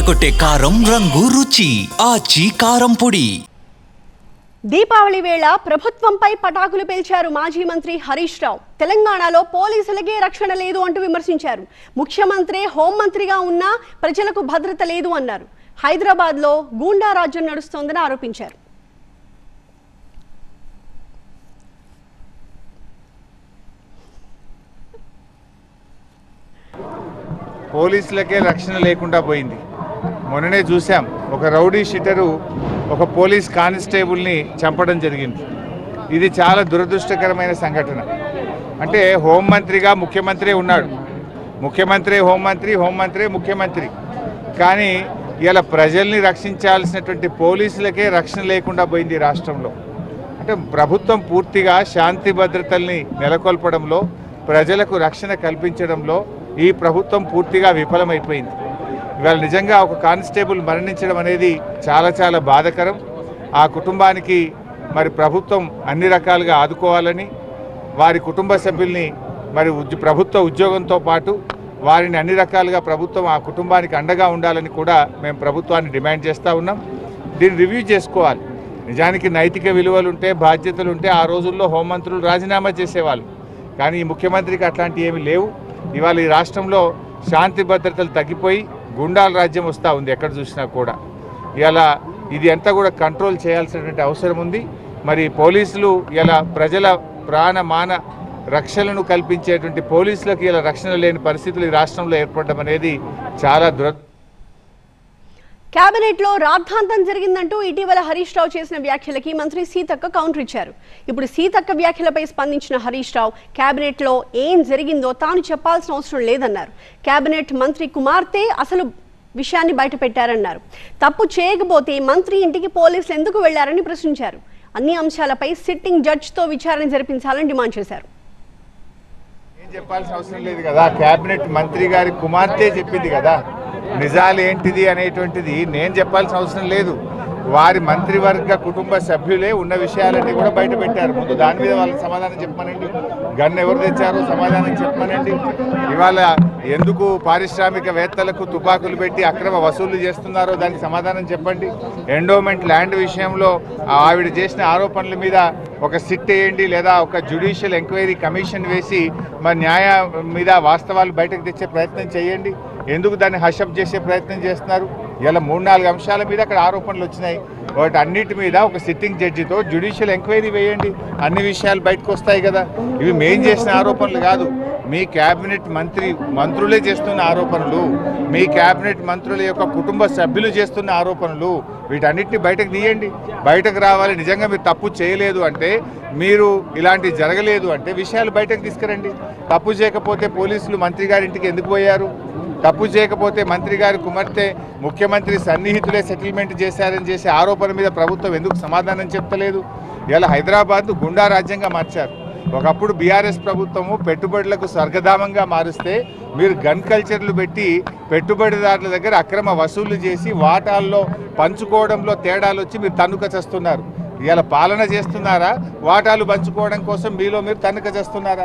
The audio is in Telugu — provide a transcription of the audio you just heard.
అదరగొట్టే కారం రంగు రుచి ఆచి కారం పొడి. దీపావళి వేళ ప్రభుత్వంపై పటాకులు పేల్చారు మాజీ మంత్రి హరీష్ రావు. తెలంగాణలో పోలీసులకే రక్షణ లేదు అంటూ విమర్శించారు. ముఖ్యమంత్రి హోంమంత్రిగా ఉన్నా ప్రజలకు భద్రత లేదు అన్నారు. హైదరాబాద్లో గూండా రాజ్యం నడుస్తోందని ఆరోపించారు. పోలీసులకే రక్షణ లేకుండా పోయింది. మొన్ననే చూసాం ఒక రౌడీ షీటరు ఒక పోలీస్ కానిస్టేబుల్ని చంపడం జరిగింది. ఇది చాలా దురదృష్టకరమైన సంఘటన. అంటే హోంమంత్రిగా ముఖ్యమంత్రి ఉన్నాడు. ముఖ్యమంత్రి హోంమంత్రి హోంమంత్రి ముఖ్యమంత్రి. కానీ ఇలా ప్రజల్ని రక్షించాల్సినటువంటి పోలీసులకే రక్షణ లేకుండా పోయింది రాష్ట్రంలో. అంటే ప్రభుత్వం పూర్తిగా శాంతి భద్రతల్ని నెలకొల్పడంలో ప్రజలకు రక్షణ కల్పించడంలో ఈ ప్రభుత్వం పూర్తిగా విఫలమైపోయింది. ఇవాళ నిజంగా ఒక కానిస్టేబుల్ మరణించడం అనేది చాలా చాలా బాధకరం. ఆ కుటుంబానికి మరి ప్రభుత్వం అన్ని రకాలుగా ఆదుకోవాలని వారి కుటుంబ సభ్యుల్ని మరి ప్రభుత్వ ఉద్యోగంతో పాటు వారిని అన్ని రకాలుగా ప్రభుత్వం ఆ కుటుంబానికి అండగా ఉండాలని కూడా మేము ప్రభుత్వాన్ని డిమాండ్ చేస్తూ ఉన్నాం. దీన్ని రివ్యూ చేసుకోవాలి. నిజానికి నైతిక విలువలు ఉంటే బాధ్యతలు ఉంటే ఆ రోజుల్లో హోంమంత్రులు రాజీనామా చేసేవాళ్ళు. కానీ ఈ ముఖ్యమంత్రికి అట్లాంటివి ఏమీ లేవు. ఇవాళ ఈ రాష్ట్రంలో శాంతి భద్రతలు తగ్గిపోయి గుండాల రాజ్యం వస్తూ ఉంది ఎక్కడ చూసినా కూడా. ఇలా ఇది అంతా కూడా కంట్రోల్ చేయాల్సినటువంటి అవసరం ఉంది. మరి పోలీసులు ఇలా ప్రజల ప్రాణ మాన రక్షణను కల్పించేటువంటి పోలీసులకు ఇలా రక్షణ లేని పరిస్థితులు ఈ రాష్ట్రంలో ఏర్పడడం అనేది చాలా దురద్ కేబినెట్లో రాద్ధాంతం జరిగిందంటూ ఇటీవల హరీష్ రావు చేసిన వ్యాఖ్యలకి మంత్రి సీతక్క కౌంటర్ ఇచ్చారు. ఇప్పుడు సీతక్క వ్యాఖ్యలపై స్పందించిన హరీష్ రావు కేబినెట్లో ఏం జరిగిందో తాను చెప్పాల్సిన అవసరం లేదన్నారు. కేబినెట్ మంత్రి కుమార్తె అసలు విషయాన్ని బయటపెట్టారన్నారు. తప్పు చేయకపోతే మంత్రి ఇంటికి పోలీసులు ఎందుకు వెళ్ళారని ప్రశ్నించారు. అన్ని అంశాలపై సిట్టింగ్ జడ్జితో విచారణ జరిపించాలని డిమాండ్ చేశారు. చెప్పాల్సిన అవసరం లేదు కదా. కేబినెట్ మంత్రి గారి కుమార్తె చెప్పింది కదా. నిజాలు ఏంటిది అనేటువంటిది నేను చెప్పాల్సిన అవసరం లేదు. వారి మంత్రివర్గ కుటుంబ సభ్యులే ఉన్న విషయాలన్నీ కూడా బయట పెట్టారు. ముందు దాని మీద వాళ్ళకి సమాధానం చెప్పమనండి. గన్ ఎవరు తెచ్చారో సమాధానం చెప్పమనండి. ఇవాళ ఎందుకు పారిశ్రామికవేత్తలకు తుపాకులు పెట్టి అక్రమ వసూళ్ళు చేస్తున్నారో దానికి సమాధానం చెప్పండి. ఎండోమెంట్ ల్యాండ్ విషయంలో ఆవిడ చేసిన ఆరోపణల మీద ఒక సిట్ వేయండి లేదా ఒక జ్యుడిషియల్ ఎంక్వైరీ కమిషన్ వేసి మరి న్యాయ మీద వాస్తవాలు బయటకు తెచ్చే ప్రయత్నం చేయండి. ఎందుకు దాన్ని హషప్ చేసే ప్రయత్నం చేస్తున్నారు? ఇలా మూడు నాలుగు అంశాల మీద అక్కడ ఆరోపణలు వచ్చినాయి. వాటి అన్నిటి మీద ఒక సిట్టింగ్ జడ్జితో జ్యుడిషియల్ ఎంక్వైరీ వేయండి. అన్ని విషయాలు బయటకు వస్తాయి కదా. ఇవి మేం చేసిన ఆరోపణలు కాదు. మీ క్యాబినెట్ మంత్రి మంత్రులే చేస్తున్న ఆరోపణలు. మీ క్యాబినెట్ మంత్రుల యొక్క కుటుంబ సభ్యులు చేస్తున్న ఆరోపణలు. వీటన్నిటిని బయటకు తీయండి. బయటకు రావాలి. నిజంగా మీరు తప్పు చేయలేదు అంటే మీరు ఇలాంటివి జరగలేదు అంటే విషయాలు బయటకు తీసుకురండి. తప్పు చేయకపోతే పోలీసులు మంత్రి గారి ఇంటికి ఎందుకు పోయారు? తప్పు చేయకపోతే మంత్రి గారి కుమార్తె ముఖ్యమంత్రి సన్నిహితులే సెటిల్మెంట్ చేశారని చేసే ఆరోపణ మీద ప్రభుత్వం ఎందుకు సమాధానం చెప్తలేదు? ఇలా హైదరాబాద్ను గుండా రాజ్యంగా మార్చారు. ఒకప్పుడు బీఆర్ఎస్ ప్రభుత్వము పెట్టుబడులకు స్వర్గధామంగా మారుస్తే మీరు గన్ కల్చర్లు పెట్టి పెట్టుబడిదారుల దగ్గర అక్రమ వసూళ్ళు చేసి వాటాల్లో పంచుకోవడంలో తేడాలు వచ్చి మీరు తన్నుక చేస్తున్నారు. ఇలా పాలన చేస్తున్నారా? వాటాలు పంచుకోవడం కోసం మీలో మీరు తన్నుక చేస్తున్నారా?